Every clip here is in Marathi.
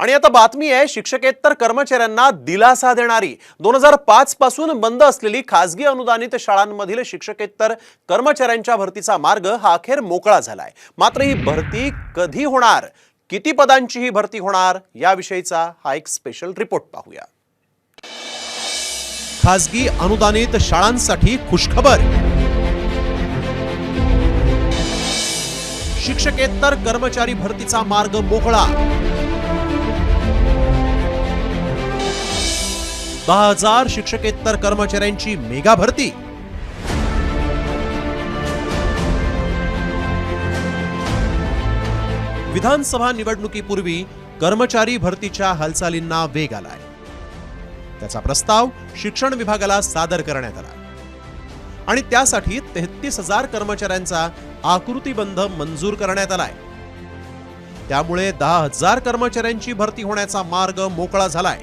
आणि आता बातमी आहे शिक्षकेतर कर्मचाऱ्यांना दिलासा देणारी. दोन हजार पाच पासून बंद असलेली खासगी अनुदानित शाळांमधील शिक्षकेतर कर्मचाऱ्यांच्या भरतीचा मार्ग हा अखेर मोकळा झालाय. मात्र ही भरती कधी होणार? किती पदांची ही भरती होणार? याविषयीचा हा एक स्पेशल रिपोर्ट पाहूया. खासगी अनुदानित शाळांसाठी खुशखबर. शिक्षकेतर कर्मचारी भरतीचा मार्ग मोकळा. दहा हजार शिक्षकेतर कर्मचाऱ्यांची मेगा भरती. विधानसभा निवडणुकीपूर्वी कर्मचारी भरतीच्या हालचालींना वेग आलाय. त्याचा प्रस्ताव शिक्षण विभागाला सादर करण्यात आला. आणि त्यासाठी तेहतीस हजार कर्मचाऱ्यांचा आकृतीबंध मंजूर करण्यात आलाय. त्यामुळे दहा हजार कर्मचाऱ्यांची भरती होण्याचा मार्ग मोकळा झालाय.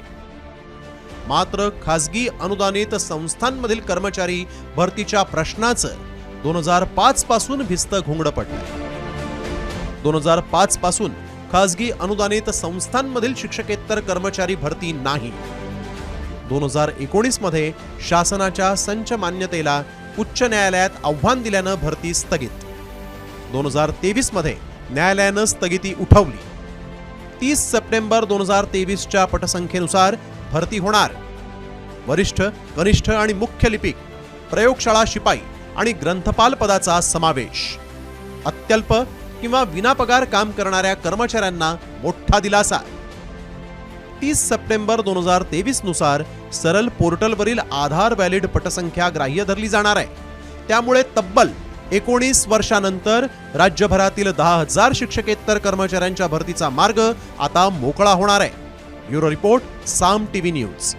मात्र खासगी अनुदानित संस्थांमधील कर्मचारी भरतीच्या प्रश्नाचं दोन हजार पाच पासून भिस्त घोंगडं पडलंय दोन हजार पाच पासून खासगी अनुदानित संस्थांमधील शिक्षकेतर कर्मचारी भरती नाही. दोन हजार एकोणीसमध्ये शासनाच्या संच मान्यतेला उच्च न्यायालयात आव्हान दिल्यानं भरती स्थगित. दोन हजार तेवीसमध्ये न्यायालयानं स्थगिती उठवली. तीस सप्टेंबर दोन हजार तेवीसच्या पटसंख्येनुसार भरती होणार वरिष्ठ कनिष्ठ आणि मुख्य लिपिक प्रयोगशाळा शिपाई आणि ग्रंथपाल पदाचा समावेश. अत्यल्प किंवा विनापगार काम करणाऱ्या कर्मचाऱ्यांना मोठा दिलासा. तीस सप्टेंबर दोन हजार तेवीसनुसार सरल पोर्टलवरील आधार व्हॅलिड पटसंख्या ग्राह्य धरली जाणार आहे. त्यामुळे तब्बल एकोणीस वर्षानंतर राज्यभरातील दहा हजार शिक्षकेतर कर्मचाऱ्यांच्या भरतीचा मार्ग आता मोकळा होणार आहे. Bureau report Saam TV news.